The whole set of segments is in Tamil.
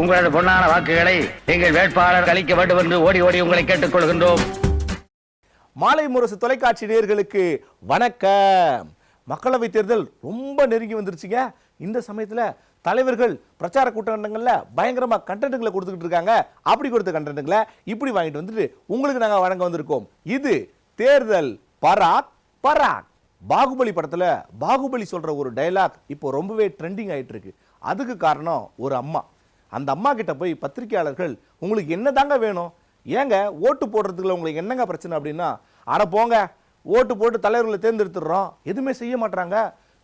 உங்களது பொன்னான வாக்குகளை எங்கள் வேட்பாளர் அளிக்க வேண்டும் என்று ஓடி ஓடி உங்களை கேட்டுக்கொள்கின்றோம். மாலை முரசு தொலைக்காட்சி நேயர்களுக்கு வணக்கம். மக்களவை தேர்தல் ரொம்ப நெருங்கி வந்துருச்சுங்க. இந்த சமயத்தில் தலைவர்கள் பிரச்சார கூட்டங்களில் பயங்கரமாக கண்டென்ட்டுகளை கொடுத்துக்கிட்டு இருக்காங்க. அப்படி கொடுத்த கண்டென்ட்டுங்களை இப்படி வாங்கிட்டு வந்துட்டு உங்களுக்கு நாங்கள் வழங்க வந்திருக்கோம். இது தேர்தல் பராக் பராக். பாகுபலி படத்தில் பாகுபலி சொல்கிற ஒரு டயலாக் இப்போ ரொம்பவே ட்ரெண்டிங் ஆகிட்டு இருக்கு. அதுக்கு காரணம் ஒரு அம்மா. அந்த அம்மா கிட்ட போய் பத்திரிக்கையாளர்கள் உங்களுக்கு என்ன தாங்க வேணும்? ஏங்க ஓட்டு போடுறதுக்குள்ள உங்களுக்கு என்னங்க பிரச்சனை அப்படின்னா அட போங்க ஓட்டு போட்டு தலைவர்களை தேர்ந்தெடுத்துடுறோம். எதுவுமே செய்ய மாட்டாங்க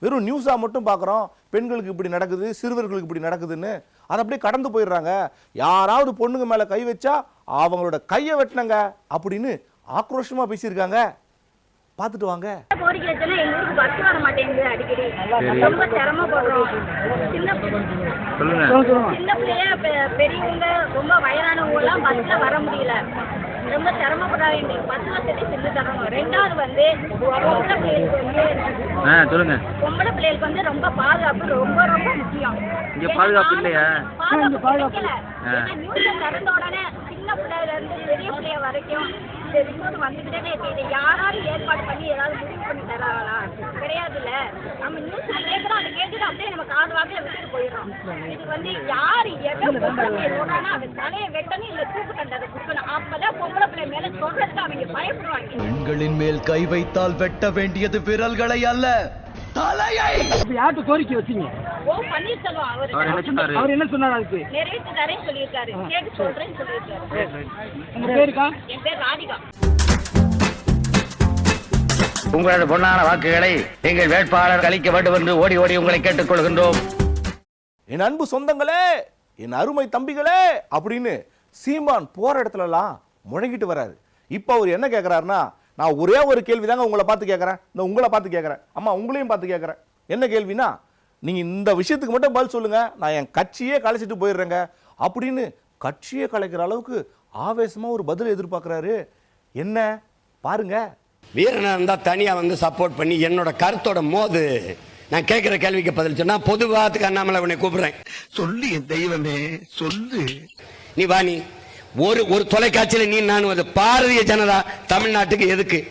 வெறும் நியூஸாக மட்டும் பார்க்குறோம் பெண்களுக்கு இப்படி நடக்குது சிறுவர்களுக்கு இப்படி நடக்குதுன்னு. அதை அப்படியே கடந்து போயிடுறாங்க. யாராவது பொண்ணுங்க மேலே கை வச்சா அவங்களோட கையை வெட்டினங்க அப்படின்னு ஆக்ரோஷமாக பேசியிருக்காங்க. பார்த்துட்டு வாங்க. கோரிக்கை வச்சோன்னா எங்க ஊருக்கு பஸ் வர மாட்டேங்குது அடிக்கடி. ரொம்ப சிரமப்படுறோம். சின்ன சின்ன பிள்ளைய பெ- பெரியவங்க ரொம்ப வயதானவங்க எல்லாம் பஸ்ல வர முடியல. ரொம்ப சிரமப்படுறாங்க எங்களுக்கு பஸ் வசதி செஞ்சு தரணும். ரெண்டாவது வந்து பொம்பளை பிள்ளைகளுக்கு வந்து ஆ சொல்லுங்க. பொம்பளை பிள்ளைகளுக்கு வந்து ரொம்ப பாதுகாப்பு ரொம்ப ரொம்ப முக்கியம். இங்க பாதுகாப்பு இல்லையா? பாதுகாப்பு திறந்த உடனே சின்ன பிள்ளைல இருந்து பெரிய பிள்ளைய வரைக்கும் இந்த ரிப்போர்ட் வந்துகிட்டே இருக்கு. இதை யாராவது ஏற்பாடு பண்ணி ஏதாவது முடிவு பண்ணி தராங்களா கிடையாதுல்ல. நம்ம நியூஸ்ல கேட்கறோம் அதை கேட்டுட்டு அப்படியே நம்ம காது வாக்கில விட்டுட்டு போயிடுறோம். இது வந்து யார் எதை சொல்றானோ அது தலையை வெட்டணும் இல்ல தூக்கு தண்டனை. கொடுக்கணும் அப்பதான் பொம்பளை பிள்ளை மேல சொல்றதுக்கு அவங்க பயப்படுவாங்க. பெண்களின் மேல் கை வைத்தால் வெட்ட வேண்டியது விரல்களை அல்ல தலையை! யார்கிட்ட கோரிக்கை வச்சீங்க. ஓ பன்னீர்செல்வம் அவரு. அவர் என்ன சொன்னாரு? அவர் என்ன சொன்னார் அதுக்கு? நிறைவேற்றி தரேன்னு சொல்லியிருக்காரு. கேட்டு சொல்றேன்னு சொல்லியிருக்காரு. உங்க பேருக்கா? என் பேர் ராதிகா. உங்களது பொன்னான வாக்குகளை எங்கள் வேட்பாளர் அளிக்க வேண்டும் என்று ஓடி ஓடி உங்களை கேட்டுக்கொள்கின்றோம் என் அன்பு சொந்தங்களே என் அருமை தம்பிகளே அப்படின்னு சீமான் போற இடத்துலலாம் முழங்கிட்டு வராரு. இப்போ அவர் என்ன கேட்குறாருன்னா நான் ஒரே ஒரு கேள்வி தாங்க உங்களை பார்த்து கேட்குறேன் இந்த உங்களை பார்த்து கேட்குறேன் அம்மா உங்களையும் பார்த்து கேட்குறேன் என்ன கேள்வினா நீங்கள் இந்த விஷயத்துக்கு மட்டும் பதில் சொல்லுங்க. நான் என் கட்சியே கலைச்சிட்டு போயிடுறேங்க. அப்படின்னு கட்சியே கலைக்கிற அளவுக்கு ஆவேசமா ஒரு பதில் எதிர்பார்க்குறாரு. என்ன? பாருங்க. வீரனா இருந்தா தனியா வந்து சப்போர்ட் பண்ணி என்னோட கருத்தோட மோது நான் கேட்கிற கேள்விக்கு பதில் சொன்னா பொதுவாத்துக்கு அண்ணாமலை உன்னை கூப்பிடுறேன். சொல்லு என் தெய்வமே சொல்லு. நீ வா நீ. ஒரு ஒரு தொலைக்காட்சியில நீ நான் வந்து பாரதிய ஜனதா தமிழ்நாட்டுக்கு எதுக்கு?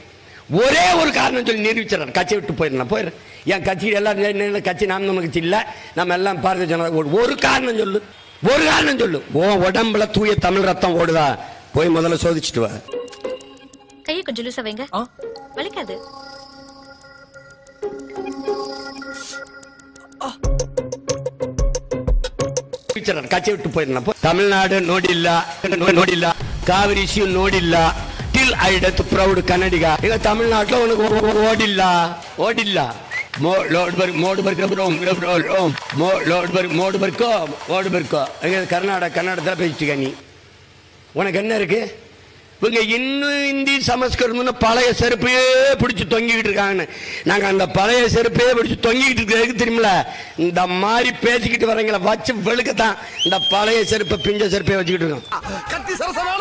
ஒரே ஒரு காரணம் சொல்லி நிரூபிச்சிடறேன். கட்சி விட்டு போயிடலாம் போயிடுறேன். என் கட்சி எல்லாம் கட்சி நாம் நமக்கு இல்லை. நம்ம எல்லாம் பாரதிய ஜனதா ஒரு காரணம் சொல்லு. ஒரு காரணம் சொல்லு. ஓ உடம்புல தூய தமிழ் ரத்தம் ஓடுதா? போய் முதல்ல சோதிச்சுட்டு வா. கையை கொஞ்சம் லூசா வைங்க. வலிக்காது. கட்சி விட்டு போயிருந்தேன் தமிழ்நாடு நோடில்லா. நோடில்லா. Kaveri issue நோடில்லா. Till I death proud Kannadiga இங்க தமிழ்நாட்டில் உனக்கு ஓடில்லா. ஓடில்லா. more Lord work, more work, room, room, more Lord work, more work, more work. Karnataka கர்நாடகத்தில் பேசிட்டு நீ. உனக்கு என்ன இருக்கு? இவங்க இன்னும் இந்தி சமஸ்கிருதம்னு பழைய செருப்பையே பிடிச்சி தொங்கிக்கிட்டு இருக்காங்கன்னு. நாங்கள் அந்த பழைய செருப்பையே பிடிச்சி தொங்கிக்கிட்டு இருக்கிறதுக்கு தெரியுமில இந்த மாதிரி பேசிக்கிட்டு வரவங்களை வச்சு வெளுக்கத்தான் இந்த பழைய செருப்பை பிஞ்ச செருப்பை வச்சுக்கிட்டு இருக்கோம். கத்தி சரசமான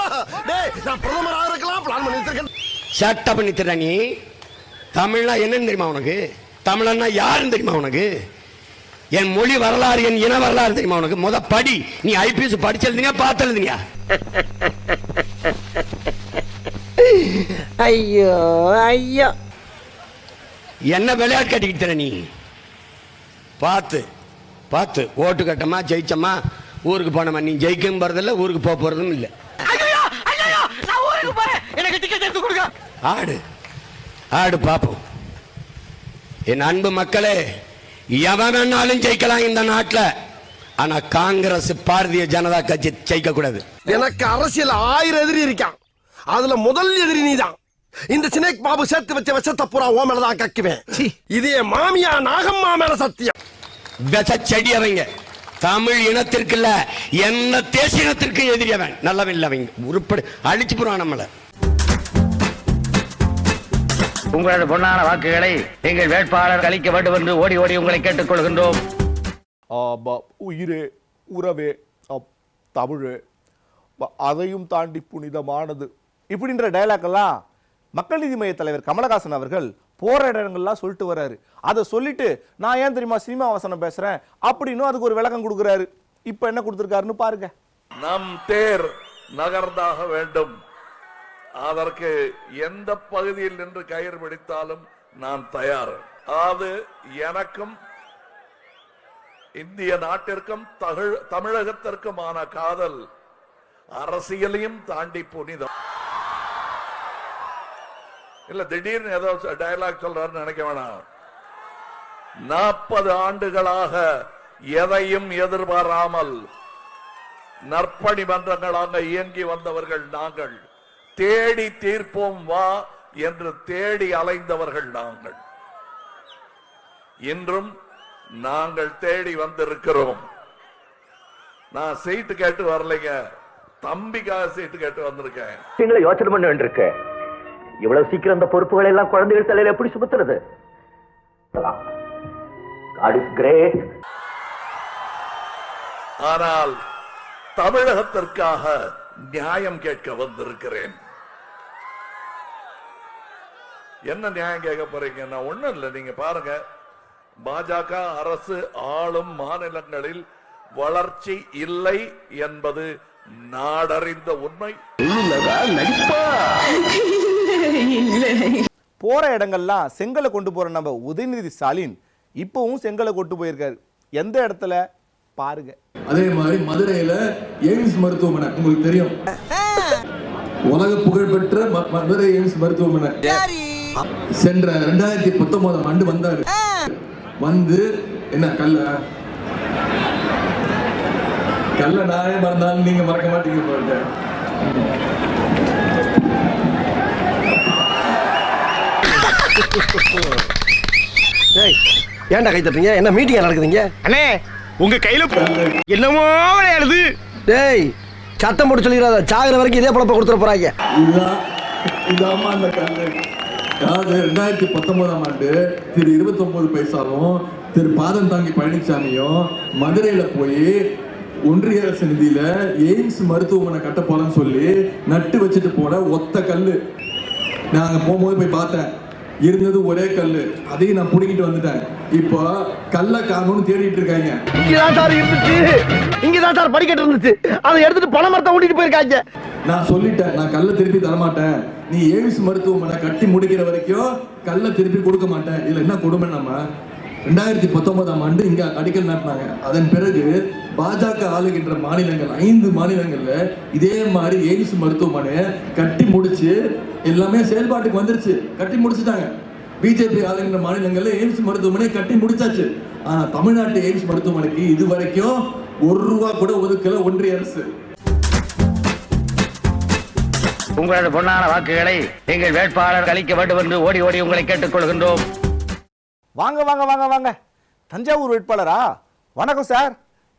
சட்டை பண்ணி தர்றா நீ. தமிழ்னா என்னன்னு தெரியுமா உனக்கு? தமிழன்னா யாருன்னு தெரியுமா உனக்கு? என் மொழி வரலாறு என் இன வரலாறு தெரியுமா உனக்கு? முத படி. நீ ஐபிஎஸ் படிச்சு எழுதுனியா பார்த்து எழுதுனியா? ஐயோ ஐயோ. என்ன விளையாட்டு கட்டிக்கிட்டு தர நீ? பார்த்து பார்த்து. ஓட்டு கட்டமா ஜெயிச்சமா ஊருக்கு போனமா நீ ஜெயிக்கவும் போறதில்ல ஊருக்கு போக போறதும் இல்லை. ஆடு. ஆடு பாப்போம். என் அன்பு மக்களே எவன் வேணாலும் ஜெயிக்கலாம் இந்த நாட்டுல. ஆனா காங்கிரஸ் பாரதிய ஜனதா கட்சி ஜெயிக்க கூடாது எனக்கு அரசியல் ஆயிரம் எதிரி இருக்கான். அதுல முதல் எதிரி நீதான். இந்த சினேக் பாபு சேர்த்து வச்ச விஷத்தை பூரா ஓ மேலதான் கக்குவேன். இது என் மாமியா நாகம்மா மேல சத்தியம். விச செடி அவங்க தமிழ் இனத்திற்கு இல்ல என்ன தேசிய இனத்திற்கு எதிரி அவன். நல்லவன் இல்ல அவங்க உருப்படி அழிச்சு போறான் நம்மள. உங்களது பொன்னான வாக்குகளை எங்கள் வேட்பாளர் அளிக்க வேண்டும் என்று ஓடி ஓடி உங்களை கேட்டுக்கொள்கின்றோம். ஆபா, உயிரே உறவே அப், தமிழே. அதையும் தாண்டி புனிதமானது. இப்படின்ற டயலாக் எல்லாம் மக்கள் நீதி மைய தலைவர் கமலஹாசன் அவர்கள் போற இடங்கள்லாம் சொல்லிட்டு வர்றாரு. அதை சொல்லிட்டு நான் ஏன் தெரியுமா சினிமா வசனம் பேசுறேன்? அப்படின்னும் அதுக்கு ஒரு விளக்கம் கொடுக்குறாரு. இப்போ என்ன கொடுத்துருக்காருன்னு பாருங்க. நம் தேர் நகர்ந்தாக வேண்டும். அதற்கு எந்த பகுதியில் நின்று கயிறு பிடித்தாலும் நான் தயார். அது எனக்கும் இந்திய நாட்டிற்கும் தகழ் தமிழகத்திற்குமான காதல் அரசியலையும் தாண்டி புனிதம். இல்ல திடீர்னு ஏதோ டயலாக் சொல்றாருன்னு நினைக்க வேணாம். நாற்பது ஆண்டுகளாக எதையும் எதிர்பாராமல் நற்பணி மன்றங்களாக இயங்கி வந்தவர்கள் நாங்கள். தேடி தீர்ப்போம் வா என்று தேடி அலைந்தவர்கள் நாங்கள். இன்றும் நாங்கள் தேடி வந்திருக்கிறோம். நான் சீட்டு கேட்டு வரலைங்க. தம்பிக்காக சீட்டு கேட்டு வந்திருக்கேன். நீங்களே யோசனை பண்ண வேண்டியிருக்கு. இவ்வளவு சீக்கிரம் இந்த பொறுப்புகளை எல்லாம் குழந்தைகள் தலையில எப்படி சுமத்துறது? ஆனால் தமிழகத்திற்காக நியாயம் கேட்க வந்திருக்கிறேன். என்ன நியாயம் கேட்க போறீங்க நான் ஒண்ணும் இல்லை. நீங்க பாருங்க. பாஜக அரசு ஆளும் மாநிலங்களில் வளர்ச்சி இல்லை என்பது நாடறிந்த உண்மை. போற இடங்கள்லாம் செங்கலை கொண்டு போற நம்ம உதயநிதி ஸ்டாலின் இப்பவும் செங்கலை கொண்டு போயிருக்காரு. எந்த இடத்துல? பாருங்க. அதே மாதிரி மதுரையில எய்ம்ஸ் மருத்துவமனை உங்களுக்கு தெரியும். உலக புகழ்பெற்ற மதுரை எய்ம்ஸ் மருத்துவமனை. சென்ற ரெண்டாயிரத்தி பத்தொன்பதாம் ஆண்டு வந்தாரு. வந்து என்ன கல்ல? கல்ல நானே மறந்தாலும் நீங்க மறக்க மாட்டீங்க போட்ட ஏன்டா கை தட்டுறீங்க என்ன மீட்டிங் நடக்குதுங்க? அண்ணே உங்க கையில என்னமோ விளையாடுது. டேய் சத்தம் போட்டு சொல்லிடாத. சாகுற வரைக்கும் இதே பழப்ப கொடுத்துட போறாங்க. இதுதான் இதாம்மா அந்த கல்லு. அதாவது ரெண்டாயிரத்தி பத்தொன்பதாம் ஆண்டு திரு இருபத்தி ஒன்பது பைசாவும் திரு பாதம் தாங்கி பழனிசாமியும் மதுரையில போய் ஒன்றிய அரசு நிதியில எய்ம்ஸ் மருத்துவமனை கட்ட போறேன்னு சொல்லி நட்டு வச்சுட்டு போன ஒத்த கல் நான் அங்கே போகும்போது போய் பார்த்தேன். இருந்தது ஒரே கல்லு. அதையும் நான் புடிங்கிட்டு வந்துட்டேன். இப்போ கல்ல காணும்னு தேடிட்டு இருக்காங்க. இங்கதான் சார் இருந்துச்சு. இங்கதான் சார் படிக்கட்டு இருந்துச்சு. அதை எடுத்துட்டு பண மரத்தை ஓட்டிட்டு போயிருக்காங்க. நான் சொல்லிட்டேன் நான் கல்லை திருப்பி தரமாட்டேன். நீ எய்ம்ஸ் மருத்துவமனை கட்டி முடிக்கிற வரைக்கும் கல்லை திருப்பி கொடுக்க மாட்டேன். இதுல என்ன கொடுமை நம்ம? ரெண்டாயிரத்தி பத்தொன்பதாம் ஆண்டு இங்க அடிக்கல் நாட்டினாங்க. அதன் பிறகு பாஜக ஆளுகின்ற மாநிலங்கள் ஐந்து மாநிலங்கள்ல இதே மாதிரி எய்ம்ஸ் மருத்துவமனை கட்டி முடிச்சு எல்லாமே செயல்பாட்டுக்கு வந்துருச்சு. கட்டி முடிச்சுட்டாங்க. பிஜேபி ஆளுகின்ற மாநிலங்கள்ல எய்ம்ஸ் மருத்துவமனை கட்டி முடிச்சாச்சு. ஆனா தமிழ்நாட்டு எய்ம்ஸ் மருத்துவமனைக்கு இது வரைக்கும் ஒரு ரூபா கூட ஒதுக்கல ஒன்றிய அரசு. உங்களது பொன்னான வாக்குகளை எங்கள் வேட்பாளர் அளிக்க வேண்டும் என்று ஓடி ஓடி உங்களை கேட்டுக்கொள்கின்றோம் வாங்க வாங்க வாங்க வாங்க. தஞ்சாவூர் வேட்பாளரா? வணக்கம் சார்.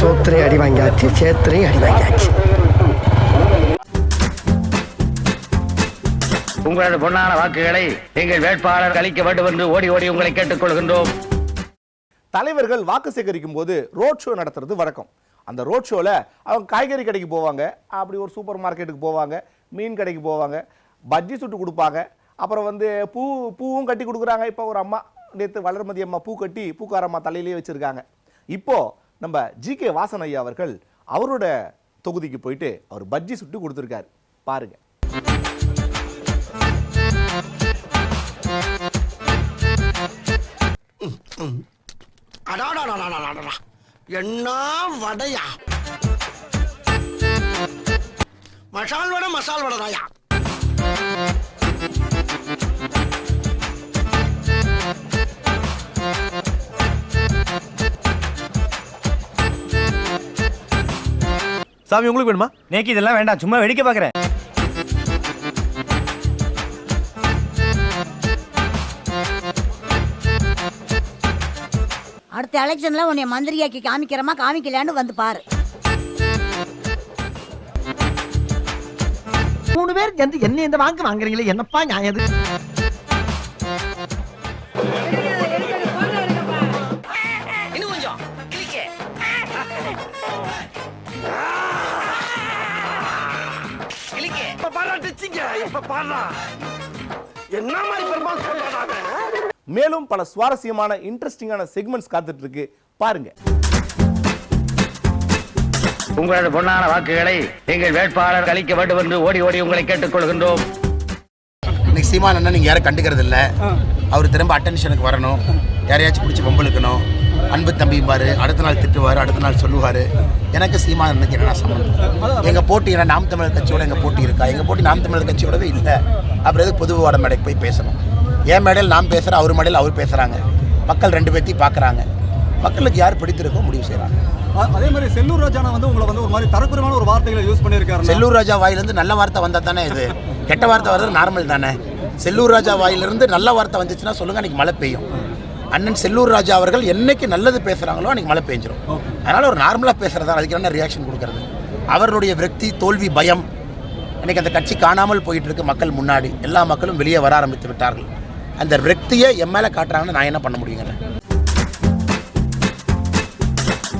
சோத்திரையும் அடி வாங்கியாச்சு சேத்திரையும் அடி வாங்கியாச்சு. உங்களது பொன்னான வாக்குகளை எங்கள் வேட்பாளர் அளிக்க வேண்டும் என்று ஓடி ஓடி உங்களை கேட்டுக்கொள்கின்றோம். தலைவர்கள் வாக்கு சேகரிக்கும் போது ரோட் ஷோ நடத்துறது வழக்கம். அந்த ரோட் ஷோவில் அவங்க காய்கறி கடைக்கு போவாங்க அப்படி ஒரு சூப்பர் மார்க்கெட்டுக்கு போவாங்க மீன் கடைக்கு போவாங்க பஜ்ஜி சுட்டு கொடுப்பாங்க அப்புறம் வந்து பூ பூவும் கட்டி கொடுக்குறாங்க. இப்போ ஒரு அம்மா நேற்று வளர்மதி அம்மா பூ கட்டி பூக்கார அம்மா தலையிலேயே வச்சுருக்காங்க. இப்போது நம்ம ஜி கே வாசன் ஐயா அவர்கள் அவரோட தொகுதிக்கு போயிட்டு அவர் பஜ்ஜி சுட்டு கொடுத்துருக்காரு. பாருங்கள் அடாடாடாடாடாடா என்ன வடையா? மசால் வடை மசால் வடைதாயா சாமி உங்களுக்கு வேணுமா? நேக்கு இதெல்லாம் வேண்டாம். சும்மா வெடிக்க பாக்குறேன் அடுத்த எலெக்ஷன்ல உன்னை மந்திரியாக்கி காமிக்கிறமா காமிக்கலையான்னு வந்து பாரு. மூணு பேர் சேர்ந்து என்ன இந்த வாங்க வாங்குறீங்களே? என்னப்பா நியாயம் இது? இப்ப பாடுறா டிச்சிங்க இப்ப பாடுறா. என்ன மாதிரி பெருமாள் சொல்றாங்க? மேலும் பல சுவாரஸ்யமான இன்ட்ரெஸ்டிங்கான செக்மெண்ட்ஸ் காத்துட்டு இருக்கு பாருங்க. உங்களது பொன்னான வாக்குகளை எங்கள் வேட்பாளர் அளிக்க வேண்டும் என்று ஓடி ஓடி உங்களை கேட்டுக்கொள்கின்றோம். இன்னைக்கு சீமான் அண்ணன் நீங்க யாரும் கண்டுக்கிறது இல்ல அவர் திரும்ப அட்டென்ஷனுக்கு வரணும். யாரையாச்சும் பிடிச்சி வம்பளுக்கணும் அன்பு தம்பிம்பாரு அடுத்த நாள் திட்டுவார் அடுத்த நாள் சொல்லுவார். எனக்கு சீமான் அண்ணனுக்கு என்ன சம்பந்தம் எங்க போட்டி என்ன? நாம் தமிழர் கட்சியோட எங்க போட்டி இருக்கா? எங்க போட்டி நாம் தமிழர் கட்சியோடவே இல்லை. அப்புறம் எதுக்கு பொது வாட மேடைக்கு போய் பேசணும்? என் மேடையில் நான் பேசுகிறேன் அவர் மேடையில் அவர் பேசுகிறாங்க மக்கள் ரெண்டு பேர்த்தையும் பார்க்குறாங்க. மக்களுக்கு யார் பிடித்திருக்கோ முடிவு செய்கிறாங்க அதே மாதிரி செல்லூர் ராஜானா வந்து உங்களை வந்து ஒரு மாதிரி தரக்குறைவான ஒரு வார்த்தைகளை யூஸ் பண்ணியிருக்காரு செல்லூர் ராஜா வாயிலிருந்து நல்ல வார்த்தை வந்தால் தானே இது? கெட்ட வார்த்தை வர்றது நார்மல் தானே? செல்லூர் ராஜா வாயிலிருந்து நல்ல வார்த்தை வந்துச்சுன்னா சொல்லுங்க அன்னைக்கு மழை பெய்யும். அண்ணன் செல்லூர் ராஜா அவர்கள் என்னைக்கு நல்லது பேசுகிறாங்களோ அன்னைக்கு மழை பெஞ்சிரும். அதனால் ஒரு நார்மலாக பேசுகிறதா அதுக்கு என்ன ரியாக்ஷன் கொடுக்கறது? அவர்களுடைய விரக்தி தோல்வி பயம் இன்னைக்கு அந்த கட்சி காணாமல் போயிட்டு இருக்கு மக்கள் முன்னாடி. எல்லா மக்களும் வெளியே வர ஆரம்பித்து விட்டார்கள். அந்த விரக்தியை என் மேலே காட்டுறாங்கன்னு நான் என்ன பண்ண முடியுங்கிறேன்.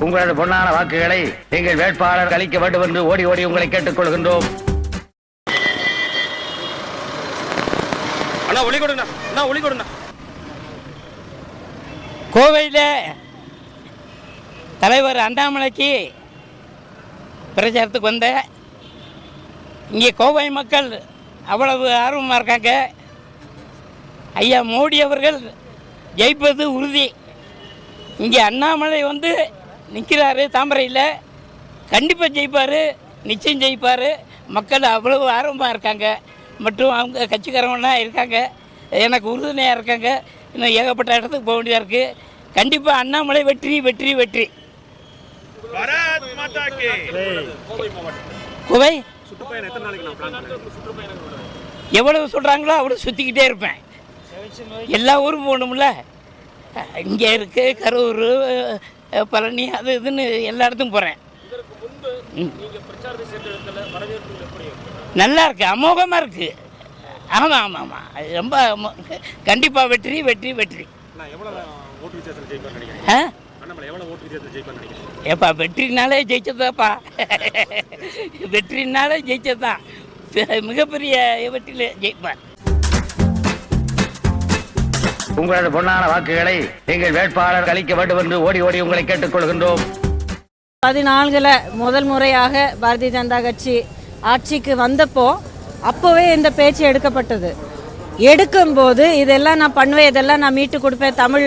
உங்களது பொன்னான வாக்குகளை எங்கள் வேட்பாளர் அளிக்க வேண்டும் என்று ஓடி ஓடி உங்களை கேட்டுக்கொள்கின்றோம் அண்ணா ஒளி கொடுண்ணா அண்ணா ஒளி கொடுண்ணா கோவையில் தலைவர் அண்ணாமலைக்கு பிரச்சாரத்துக்கு வந்தேன் இங்கே கோவை மக்கள் அவ்வளவு ஆர்வமாக இருக்காங்க. ஐயா மோடி அவர்கள் ஜெயிப்பது உறுதி. இங்கே அண்ணாமலை வந்து நிற்கிறாரு தாமரையில். கண்டிப்பாக ஜெயிப்பார் நிச்சயம் ஜெயிப்பார். மக்கள் அவ்வளவு ஆர்வமாக இருக்காங்க. மற்றும் அவங்க கட்சிக்காரங்களாம் இருக்காங்க. எனக்கு உறுதுணையாக இருக்காங்க. இன்னும் ஏகப்பட்ட இடத்துக்கு போக வேண்டியதாக இருக்குது கண்டிப்பாக அண்ணாமலை வெற்றி வெற்றி வெற்றி. குவை எவ்வளவு சொல்கிறாங்களோ அவ்வளோ சுற்றிக்கிட்டே இருப்பேன். எல்லா ஊரும் போகணும்ல? இங்கே இருக்கு கரூர் பழனி அது இதுன்னு எல்லா இடத்துக்கும் போகிறேன் நல்லா இருக்கு அமோகமாக இருக்கு. ஆமாம் ஆமாம் ஆமாம் ரொம்ப கண்டிப்பாக வெற்றி வெற்றி வெற்றி. ஏப்பா வெற்றினாலே ஜெயிச்சதாப்பா வெற்றினாலே ஜெயிச்சதான் மிகப்பெரிய வெற்றியில் ஜெயிப்பேன். உங்களது பொன்னான வாக்குகளை எங்கள் வேட்பாளர் அளிக்க வேண்டும் என்று ஓடி ஓடி உங்களை கேட்டுக்கொள்கின்றோம். பதினான்குல முதல் முறையாக பாரதிய ஜனதா கட்சி ஆட்சிக்கு வந்தப்போ அப்போவே இந்த பேச்சு எடுக்கப்பட்டது. எடுக்கும்போது இதெல்லாம் நான் பண்ணுவேன் இதெல்லாம் நான் மீட்டு கொடுப்பேன் தமிழ்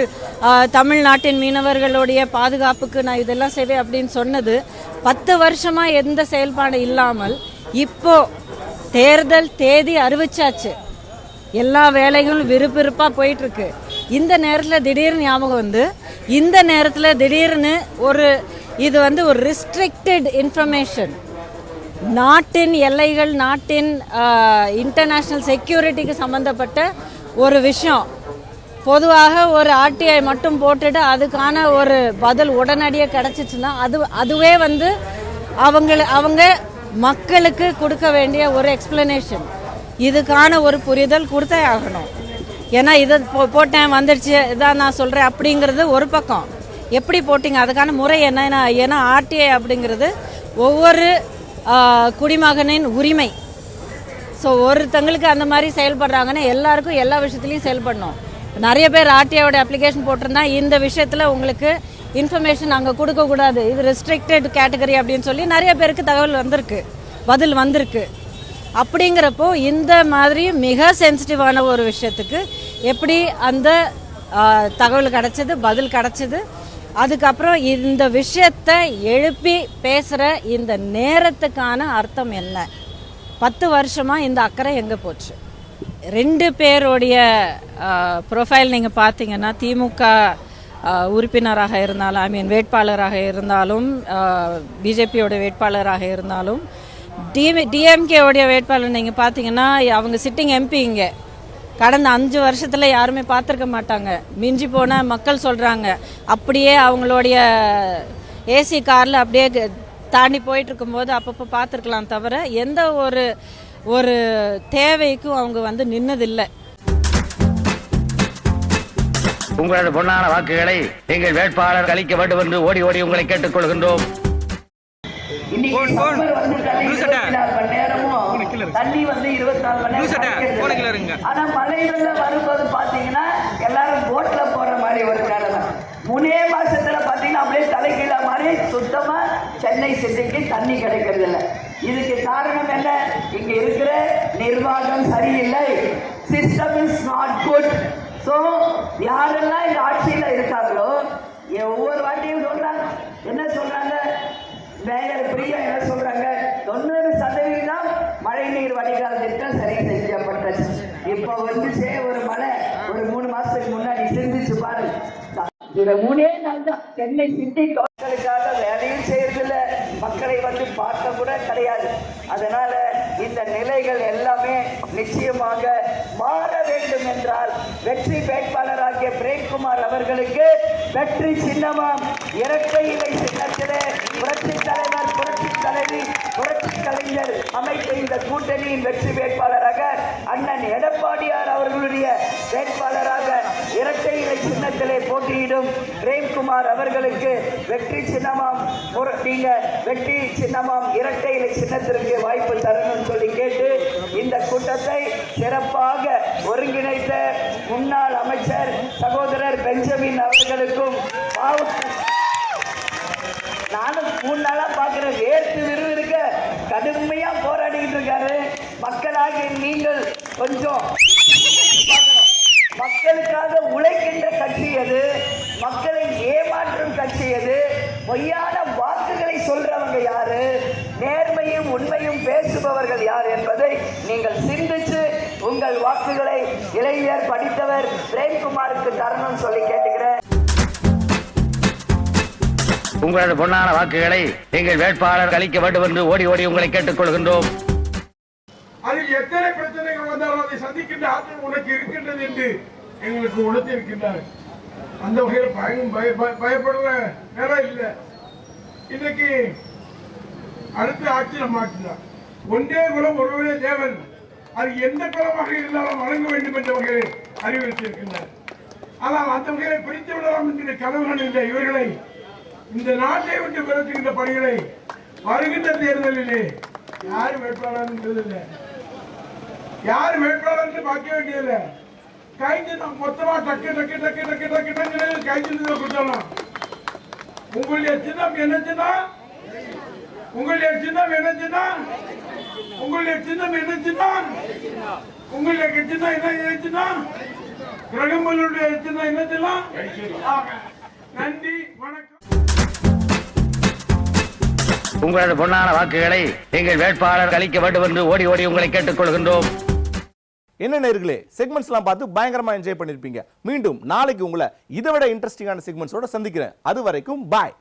தமிழ்நாட்டின் மீனவர்களுடைய பாதுகாப்புக்கு நான் இதெல்லாம் செய்வேன் அப்படின்னு சொன்னது. பத்து வருஷமா எந்த செயல்பாடு இல்லாமல் இப்போ தேர்தல் தேதி அறிவிச்சாச்சு. எல்லா வேலைகளும் விறுவிறுப்பாக போயிட்டுருக்கு. இந்த நேரத்தில் திடீர்னு ஞாபகம் வந்து இந்த நேரத்தில் திடீர்னு ஒரு இது வந்து ஒரு ரிஸ்ட்ரிக்டட் இன்ஃபர்மேஷன் நாட்டின் எல்லைகள் நாட்டின் இன்டர்நேஷ்னல் செக்யூரிட்டிக்கு சம்மந்தப்பட்ட ஒரு விஷயம். பொதுவாக ஒரு ஆர்டிஐ மட்டும் போட்டுட்டு அதுக்கான ஒரு பதில் உடனடியாக கிடச்சிச்சுன்னா அது அதுவே வந்து அவங்கள அவங்க மக்களுக்கு கொடுக்க வேண்டிய ஒரு எக்ஸ்பிளனேஷன் இதுக்கான ஒரு புரிதல் கொடுத்தே ஆகணும். ஏன்னா இதை போ- போட்டேன் வந்துடுச்சு இதான் நான் சொல்கிறேன் அப்படிங்கிறது ஒரு பக்கம். எப்படி போட்டிங்க? அதுக்கான முறை என்னன்னா ஏன்னா ஆர்டிஐ அப்படிங்கிறது ஒவ்வொரு குடிமகனின் உரிமை. ஸோ ஒருத்தங்களுக்கு அந்த மாதிரி செயல்படுறாங்கன்னா எல்லாருக்கும் எல்லா விஷயத்துலையும் செயல்படணும். நிறைய பேர் ஆர்டிஐயோட அப்ளிகேஷன் போட்டிருந்தா இந்த விஷயத்தில் உங்களுக்கு இன்ஃபர்மேஷன் அங்கே கொடுக்கக்கூடாது. இது ரெஸ்ட்ரிக்டட் கேட்டகரி அப்படின்னு சொல்லி நிறைய பேருக்கு தகவல் வந்திருக்கு. பதில் வந்திருக்கு. அப்படிங்கிறப்போ இந்த மாதிரி மிக சென்சிட்டிவான ஒரு விஷயத்துக்கு எப்படி அந்த தகவல் கிடச்சது பதில் கிடச்சிது அதுக்கப்புறம் இந்த விஷயத்தை எழுப்பி பேசுகிற இந்த நேரத்துக்கான அர்த்தம் என்ன? பத்து வருஷமாக இந்த அக்கறை எங்கே போச்சு? ரெண்டு பேருடைய ப்ரொஃபைல் நீங்கள் பார்த்தீங்கன்னா திமுக உறுப்பினராக இருந்தாலும் ஐ மீன் வேட்பாளராக இருந்தாலும் பிஜேபியோட வேட்பாளராக இருந்தாலும் டிஎம் டிஎம்கேவுடைய வேட்பாளர் நீங்கள் பார்த்தீங்கன்னா அவங்க சிட்டிங் எம்பி இங்கே. கடந்த அஞ்சு வருஷத்தில் யாருமே பார்த்துருக்க மாட்டாங்க. மிஞ்சி போன மக்கள் சொல்கிறாங்க அப்படியே அவங்களுடைய ஏசி காரில் அப்படியே தாண்டி போயிட்டு இருக்கும்போது அப்பப்போ பார்த்துருக்கலாம் தவிர எந்த ஒரு ஒரு தேவைக்கும் அவங்க வந்து நின்னதில்லை. உங்களது பொன்னான வாக்குகளை எங்கள் வேட்பாளர் அளிக்க வேண்டும் என்று ஓடி ஓடி உங்களை கேட்டுக்கொள்கின்றோம். தண்ணி வந்து இருபத்தி நாலு மணி நேரம் ஆனா மழை வெள்ளம் வரும்போது பாத்தீங்கன்னா எல்லாரும் போட்ல போற மாதிரி ஒரு நிலைமை மூணே மாசத்துல பாத்தீங்கன்னா அப்படியே தலைகீழ மாதிரி சுத்தமா சென்னை சிட்டிக்கு தண்ணி கிடைக்கிறது இல்ல. இதுக்கு காரணம் என்ன? இங்க இருக்கிற நிர்வாகம் சரியில்லை. System is not good so யாரெல்லாம் இந்த ஆட்சியில இருக்காங்களோ ஒவ்வொரு வாட்டியும் சொல்றாங்க. என்ன சொல்றாங்க? மேயர் பிரியா என்ன சொல்றாங்க? இப்போ வந்துச்சே ஒரு மழை ஒரு மூணு மாசத்துக்கு முன்னாடி சிந்திச்சு பாரு. மூணே நாள் தான் சென்னை சிட்டி மக்களுக்காக வேலையும் செய்யறதில்ல. மக்களை வந்து பார்க்க கூட கிடையாது. அதனால இந்த நிலைகள் எல்லாமே நிச்சயமாக மாற வேண்டும் என்றால் வெற்றி வேட்பாளராகிய பிரேம்குமார் அவர்களுக்கு வெற்றி சின்னமாம். இரட்டை இலை சின்னத்திலே புரட்சி தலைவர் கலைஞர் அமைத்த இந்த கூட்டணியின் வெற்றி வேட்பாளராக அண்ணன் எடப்பாடியார் அவர்களுடைய வேட்பாளராக இரட்டை இலை சின்னத்திலே போட்டியிடும் பிரேம்குமார் அவர்களுக்கு வெற்றி சின்னமாம். நீங்க வெற்றி சின்னமாம் இரட்டை இலை சின்னத்திற்கு வாய்ப்பு தரணும்னு சொல்லி கேட்டு இந்த கூட்டத்தை சிறப்பாக ஒருங்கிணைத்த முன்னாள் அமைச்சர் சகோதரர் பெஞ்சமின் அவர்களுக்கும் நானும் மூணு நாளா பாக்குறேன் வேர்த்து விறுவிறுக்க கடுமையா போராடிக்கிட்டு இருக்காரு? மக்களாகி நீங்கள் கொஞ்சம் மக்களுக்காக உழைக்கின்ற கட்சி அது மக்களை ஏமாற்றும் கட்சி அது பொய்யான வாக்குகளை சொல்றவங்க யாரு? நேர்மையும் உண்மையும் பேசுபவர்கள் யார் என்பதை நீங்கள் சிந்திச்சு உங்கள் வாக்குகளை இளைஞர் படித்தவர் பிரேம்குமாருக்கு தரணும்னு சொல்லி கேட்டு உங்களது பொன்னான வாக்குகளை எங்கள் வேட்பாளர் அளிக்க வேண்டும் என்று ஓடி ஓடி உங்களை கேட்டுக் கொள்கின்றோம் அதில் எத்தனை பிரச்சனைகள் வந்தாலும் அதை சந்திக்கின்ற ஆற்றல் உனக்கு இருக்கின்றது என்று எங்களுக்கு உணர்த்தி இருக்கின்றார் அந்த வகையில் பயம் பய- பயப்படுற நேரம் இல்லை. இன்னைக்கு அடுத்த ஆட்சி நம்ம ஆட்சிதான். ஒன்றே குலம் ஒருவரே தேவன். அது எந்த குலமாக இருந்தாலும் வழங்க வேண்டும் என்ற வகையில் அறிவுறுத்தியிருக்கின்றார். ஆனால் அந்த வகையை பிரித்து விடலாம் என்கிற கனவுகள் இல்லை. இவர்களை இந்த நாட்டை விட்டு விரட்டுகின்ற பணிகளை வருகின்ற தேர்தலிலே யார் வேட்பாளர் இல்லை யார் வேட்பாளர் பார்க்க வேண்டியதில்லை. கைது மொத்தமா டக்கு டக்கு டக்கு டக்கு டக்கு டக்கு கைது கொடுத்தலாம் உங்களுடைய சின்னம் என்ன சின்னம்? உங்களுடைய சின்னம் என்ன சின்னம்? உங்களுடைய சின்னம் என்ன சின்னம்? உங்களுடைய சின்னம் என்ன என்ன சின்னம்? கிரகங்களுடைய சின்னம் என்ன சின்னம்? ஆக. நன்றி. உங்களது பொன்னான வாக்குகளை எங்கள் வேட்பாளர் அளிக்க வேண்டும் என்று ஓடி ஓடி உங்களை கேட்டுக்கொள்கின்றோம். என்ன நேர்களே செக்மெண்ட்ஸ்லாம் பார்த்து பயங்கரமா என்ஜாய் பண்ணிருப்பீங்க. மீண்டும் நாளைக்கு உங்களை இதை விட இன்ட்ரெஸ்டிங்கான செக்மெண்ட்ஸோட சந்திக்கிறேன். அது வரைக்கும் பாய்